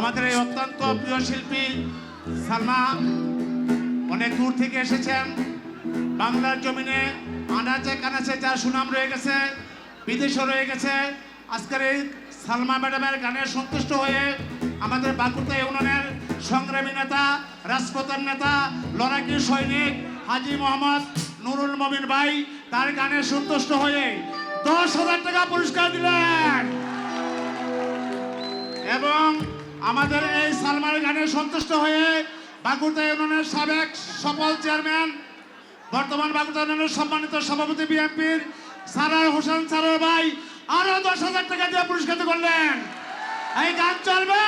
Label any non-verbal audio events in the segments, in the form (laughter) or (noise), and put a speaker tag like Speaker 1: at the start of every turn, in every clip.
Speaker 1: আমাদের এই অত্যন্ত প্রিয় শিল্পী সালমা অনেক দূর থেকে এসেছেন। বাংলার জমিনে আনাচে কানাচে যার সুনাম রয়ে গেছে, বিদেশও রয়ে গেছে। আজকের এই সালমা ম্যাডামের গানে সন্তুষ্ট হয়ে আমাদের বাঁকুড়া ইউনিয়নের সংগ্রামী নেতা, রাজপথের নেতা, লড়াকি সৈনিক হাজি মোহাম্মদ নুরুল মমিন ভাই, তার গানে সন্তুষ্ট হয়ে দশ হাজার টাকা পুরস্কার দিলেন। এবং আমাদের এই সালমার গানে সন্তুষ্ট হয়ে বাঁকুড়া ইউনিয়নের সাবেক সফল চেয়ারম্যান বর্তমান বাঁকুড়া ইউনিয়নের সম্মানিত সভাপতি বিএনপির সারার হোসেন সারার ভাই আরও দশ হাজার টাকা দিয়ে পুরস্কৃত করলেন। এই গান চলবে!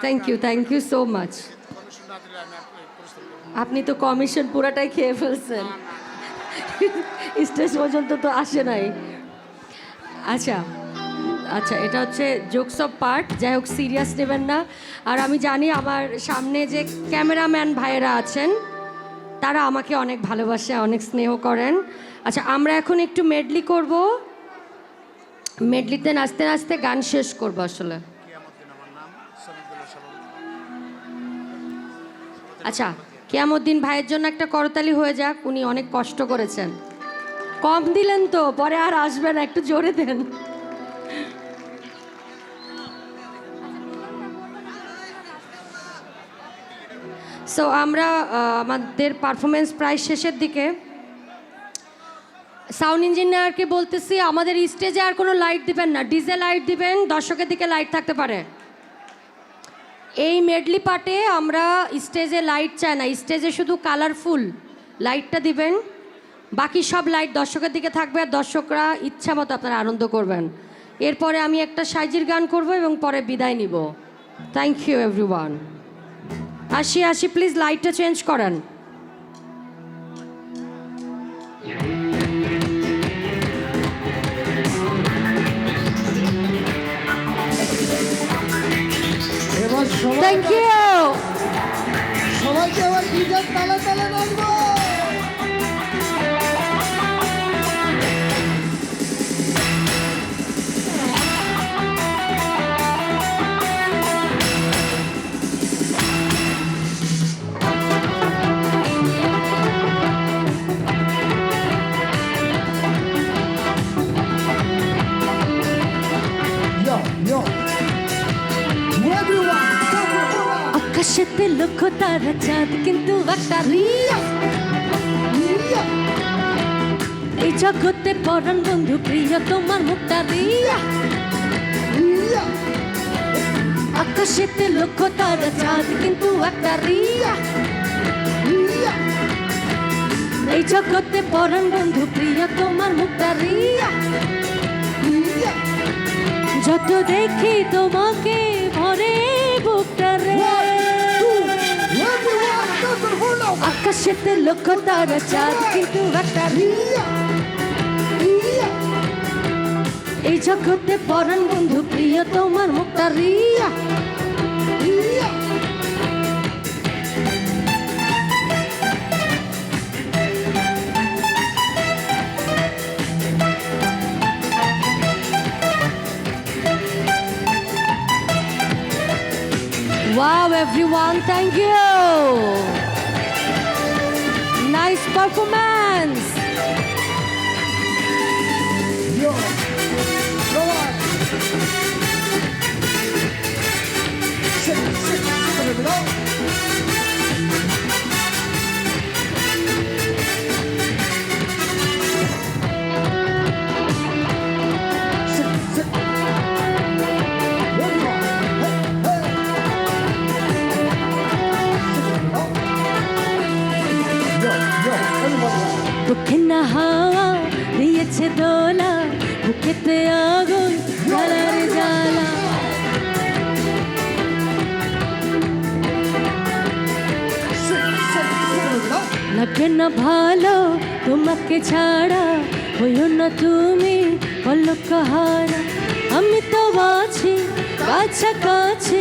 Speaker 2: Thank you thank you so much আপনি তো কমিশন পুরাটাই খেয়ে ফেলছেন। স্টেজ (laughs) পর্যন্ত তো আসে নাই। আচ্ছা। আচ্ছা এটা হচ্ছে জোকস অফ পার্ট যাই হোক সিরিয়াস নেবেন না। আর আমি জানি আমার সামনে যে ক্যামেরাম্যান ভাইয়েরা আছেন, তারা আমাকে অনেক ভালোবাসে, অনেক স্নেহ করেন। আচ্ছা আমরা এখন একটু মেডলি করব। মেডলিতে নাচতে নাচতে গান শেষ করব আসলে। আচ্ছা কেয়ামুদ্দিন ভাইয়ের জন্য একটা করতালি হয়ে যাক। উনি অনেক কষ্ট করেছেন। কম দিলেন তো, পরে আর আসবেন একটু জোরে দেন। সো আমরা আমাদের পারফরমেন্স প্রায় শেষের দিকে। সাউন্ড ইঞ্জিনিয়ারকে বলতেছি, আমাদের স্টেজে আর কোনো লাইট দিবেন না। ডিজে লাইট দিবেন, দর্শকের দিকে লাইট থাকতে পারে। এই মেডলি পার্টে আমরা স্টেজে লাইট চাই না। স্টেজে শুধু কালারফুল লাইটটা দিবেন। বাকি সব লাইট দর্শকের দিকে থাকবে আর দর্শকরা ইচ্ছা মতো আপনারা আনন্দ করবেন। এরপরে আমি একটা সাইজির গান করব এবং পরে বিদায় নিব। থ্যাংক ইউ এভরিওয়ান আসি আসি প্লিজ লাইটটা চেঞ্জ করেন। থ্যাংক ইউ
Speaker 3: সবাইকে এবার
Speaker 2: আকাশেতে লক্ষ তারা চাঁদ, কিন্তু একটা রিয়া এই জগতে পরম বন্ধু প্রিয়, তোমার মুখটা রিয়া
Speaker 3: Yeah.
Speaker 2: আকাশেতে লক্ষ তারা চাঁদ, কিন্তু একটা রিয়া এই জগতে পরম বন্ধু প্রিয়, তোমার মুখটা রিয়া. যত দেখি তোমাকে, ভরে বুকটা রে আকাশেতে লক্ষ তারা চাঁদ কিন্তু একটা. এই জগতে পরম বন্ধু প্রিয় তোমার মুখটা Riya Wow, everyone, thank you. mais, toca mais. আগুন না ভালো তোমাকে ছাড়া, হইও না তুমি অলকাহারা আমি তো আছি, কাছাকাছি,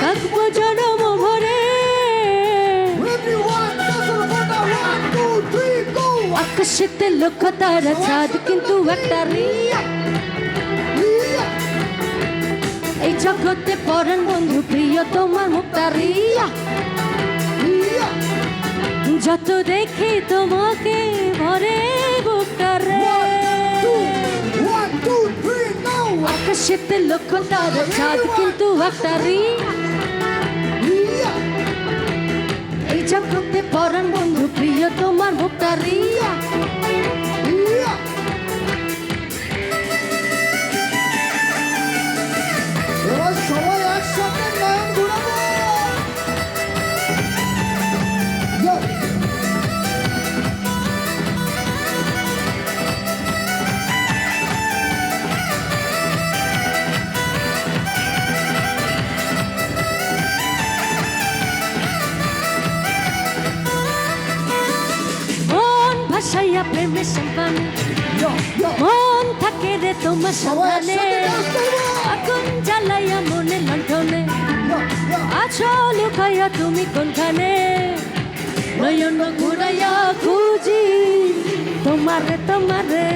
Speaker 2: থাকব জনম ভরে. আকাশেতে লক্ষ তারা চাঁদ কিন্তু একটা রিয়া। জগতে পরেন বন্ধু প্রিয় তোমার মুক্তারিয়া। যত দেখি তোমাকে ভরে
Speaker 3: বুকারে
Speaker 2: আকাশেতে লক্ষ তারা চাঁদ কিন্তু একটা
Speaker 3: ইয়া
Speaker 2: ভাসাইয়া প্রেমে সম্পানে মন থাকে রে তোমার
Speaker 3: করব।
Speaker 2: আগুন জ্বালাইয়া মনে লণ্ঠনে। আছো লুকাইয়া তুমি কোনখানে? নয়ন ঘুরাইয়া খুঁজি তোমারে তোমারে।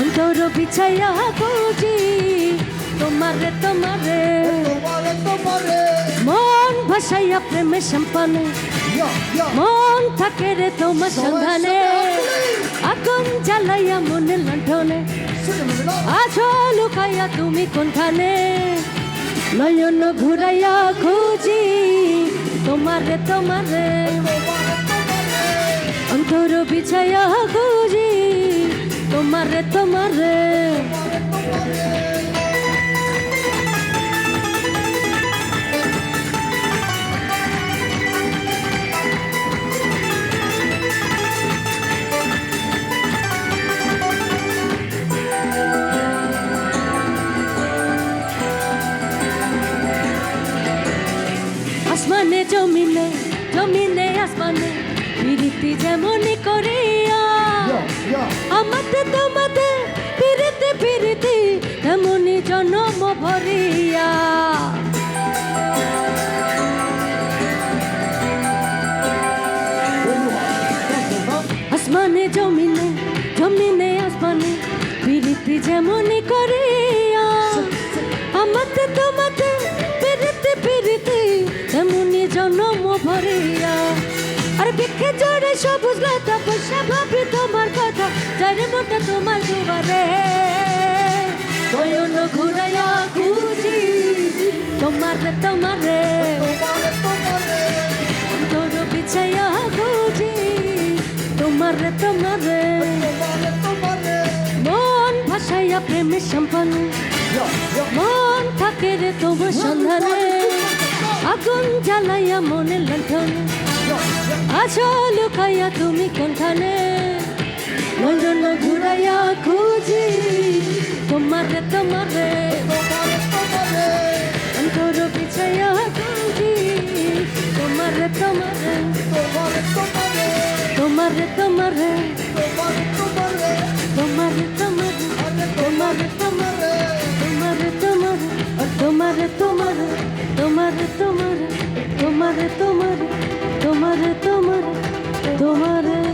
Speaker 2: অন্তর বিছাইয়া খুঁজি তোমারে তোমারে।
Speaker 3: তোমারে তোমারে।
Speaker 2: মন ভাসাইয়া প্রেমে সম্পানে মন থাকে রে তোমার সন্ধানে। আগুন জ্বালাইয়া মনে লণ্ঠনে। আছো লুকাইয়া তুমি কোনখানে? নয়ন ঘুরাইয়া খুঁজি। তোমারে তোমারে
Speaker 3: তোমারে তোমারে।
Speaker 2: অন্তর বিছাইয়া খুঁজি। তোমারে তোমারে। আমাতে তোমাতে পিরিতি পিরিতি তেমনি জনম ভরিয়া। আসমানে জমিনে জমিনে আসমানে পিরিতি যেমনই করিয়া। আমাতে তোমাতে পিরিতি পিরিতি তেমনি জনম ভরিয়া। আর বিক্ষে জোরে সবুজ লতা তোমার নয়ন ঘুরাইয়া খুঁজি, তোমারে তোমারে।
Speaker 3: তোমারে তোমারে
Speaker 2: তোর বিছাইয়া খুঁজি, তোমারে তোমারে। মন ভাসাইয়া প্রেমে সম্পন্ন। মন থাকে রে তোমার সন্ধানে। আগুন জ্বালাইয়া মনে লণ্ঠনে। আছো লুকাইয়া তুমি কোনখানে? মরণ ঘুরাইয়া খুঁজি তোমারে তোমারে অন্তর পিছাইয়া খুঁজি
Speaker 3: তোমারে তোমারে
Speaker 2: তোমারে তোমারে তোমারে তোমারে তোমারে তোমারে তোমারে তোমারে তোমারে তোমারে তোমারে তোমারে
Speaker 3: তোমারে তোমারে
Speaker 2: তোমারে তোমারে